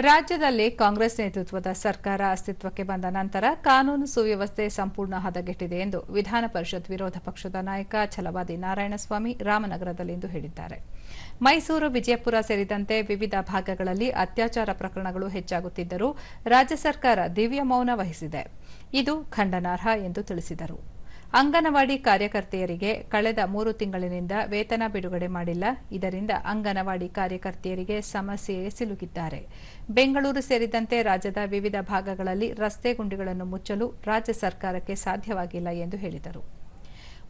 ರಾಜ್ಯದಲ್ಲಿ ಕಾಂಗ್ರೆಸ್ ನೇತೃತ್ವದ ಸರ್ಕಾರ ಅಸ್ತಿತ್ವಕ್ಕೆ ಬಂದ ನಂತರ ಕಾನೂನು ಸುವ್ಯವಸ್ಥೆ ಸಂಪೂರ್ಣ ಹದಗೆಟ್ಟಿದೆ ಎಂದು ವಿಧಾನ ಪರಿಷತ್ ವಿರೋಧ ಪಕ್ಷದ ನಾಯಕ ಛಲವಾದಿ ನಾರಾಯಣಸ್ವಾಮಿ ರಾಮನಗರದಲ್ಲಿಂದು ಹೇಳಿದ್ದಾರೆ. ಮೈಸೂರು, ವಿಜಯಪುರ ಸೇರಿದಂತೆ ವಿವಿಧ ಭಾಗಗಳಲ್ಲಿ ಅತ್ಯಾಚಾರ ಪ್ರಕರಣಗಳು ಹೆಚ್ಚಾಗುತ್ತಿದ್ದರೂ ರಾಜ್ಯ ಸರ್ಕಾರ ದಿವ್ಯ ಮೌನ ವಹಿಸಿದೆ. ಇದು ಖಂಡನಾರ್ಹ ಎಂದು ತಿಳಿಸಿದರು. ಅಂಗನವಾಡಿ ಕಾರ್ಯಕರ್ತೆಯರಿಗೆ ಕಳೆದ ಮೂರು ತಿಂಗಳಿನಿಂದ ವೇತನ ಬಿಡುಗಡೆ ಮಾಡಿಲ್ಲ. ಇದರಿಂದ ಅಂಗನವಾಡಿ ಕಾರ್ಯಕರ್ತೆಯರಿಗೆ ಸಮಸ್ಯೆಯೇ ಸಿಲುಕಿದ್ದಾರೆ. ಬೆಂಗಳೂರು ಸೇರಿದಂತೆ ರಾಜ್ಯದ ವಿವಿಧ ಭಾಗಗಳಲ್ಲಿ ರಸ್ತೆ ಗುಂಡಿಗಳನ್ನು ಮುಚ್ಚಲು ರಾಜ್ಯ ಸರ್ಕಾರಕ್ಕೆ ಸಾಧ್ಯವಾಗಿಲ್ಲ ಎಂದು ಹೇಳಿದರು.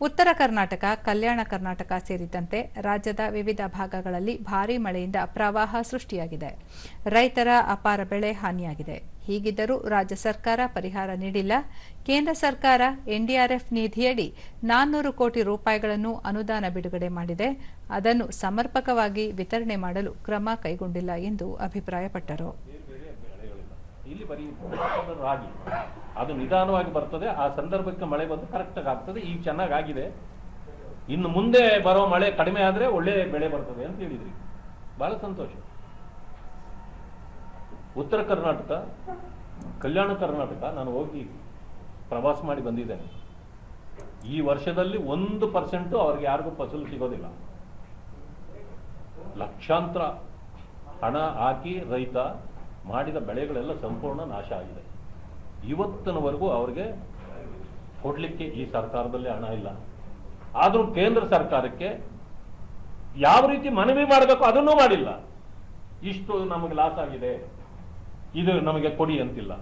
ಉತ್ತರ ಕರ್ನಾಟಕ, ಕಲ್ಯಾಣ ಕರ್ನಾಟಕ ಸೇರಿದಂತೆ ರಾಜ್ಯದ ವಿವಿಧ ಭಾಗಗಳಲ್ಲಿ ಭಾರೀ ಮಳೆಯಿಂದ ಪ್ರವಾಹ ಸೃಷ್ಟಿಯಾಗಿದೆ. ರೈತರ ಅಪಾರ ಬೆಳೆ ಹಾನಿಯಾಗಿದೆ. ಹೀಗಿದ್ದರೂ ರಾಜ್ಯ ಸರ್ಕಾರ ಪರಿಹಾರ ನೀಡಿಲ್ಲ. ಕೇಂದ್ರ ಸರ್ಕಾರ ಎನ್ಡಿಆರ್ಎಫ್ ನಿಧಿಯಡಿ ನಾನ್ನೂರು ಕೋಟಿ ರೂಪಾಯಿಗಳನ್ನು ಅನುದಾನ ಬಿಡುಗಡೆ ಮಾಡಿದೆ. ಅದನ್ನು ಸಮರ್ಪಕವಾಗಿ ವಿತರಣೆ ಮಾಡಲು ಕ್ರಮ ಕೈಗೊಂಡಿಲ್ಲ ಎಂದು ಅಭಿಪ್ರಾಯಪಟ್ಟರು. ಇಲ್ಲಿ ಬರೀ ರಾಗಿ. ಅದು ನಿಧಾನವಾಗಿ ಬರ್ತದೆ. ಆ ಸಂದರ್ಭಕ್ಕೆ ಮಳೆ ಬಂದು ಕರೆಕ್ಟಾಗಿ ಆಗ್ತದೆ. ಈಗ ಚೆನ್ನಾಗಿ ಆಗಿದೆ ಇನ್ನು ಮುಂದೆ ಬರೋ ಮಳೆ ಕಡಿಮೆ ಆದರೆ ಒಳ್ಳೆ ಬೆಳೆ ಬರ್ತದೆ ಅಂತ ಹೇಳಿದ್ರಿ. ಬಹಳ ಸಂತೋಷ. ಉತ್ತರ ಕರ್ನಾಟಕ, ಕಲ್ಯಾಣ ಕರ್ನಾಟಕ ನಾನು ಹೋಗಿ ಪ್ರವಾಸ ಮಾಡಿ ಬಂದಿದ್ದೇನೆ. ಈ ವರ್ಷದಲ್ಲಿ ಒಂದು ಪರ್ಸೆಂಟ್ ಅವ್ರಿಗೆ ಯಾರಿಗೂ ಫಸಲು ಸಿಗೋದಿಲ್ಲ. ಲಕ್ಷಾಂತರ ಹಣ ಹಾಕಿ ರೈತ ಮಾಡಿದ ಬೆಳೆಗಳೆಲ್ಲ ಸಂಪೂರ್ಣ ನಾಶ ಆಗಿದೆ. ಇವತ್ತಿನವರೆಗೂ ಅವ್ರಿಗೆ ಕೊಡ್ಲಿಕ್ಕೆ ಈ ಸರ್ಕಾರದಲ್ಲಿ ಹಣ ಇಲ್ಲ. ಆದರೂ ಕೇಂದ್ರ ಸರ್ಕಾರಕ್ಕೆ ಯಾವ ರೀತಿ ಮನವಿ ಮಾಡಬೇಕು ಅದನ್ನೂ ಮಾಡಿಲ್ಲ. ಇಷ್ಟು ನಮಗೆ ಲಾಸ್ ಆಗಿದೆ. ಇದು ನಮಗೆ ಕೊಡಿ ಅಂತಿಲ್ಲ.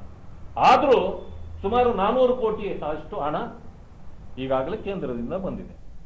ಆದರೂ ಸುಮಾರು ನಾನೂರು ಕೋಟಿ ಅಷ್ಟು ಹಣ ಈಗಾಗಲೇ ಕೇಂದ್ರದಿಂದ ಬಂದಿದೆ.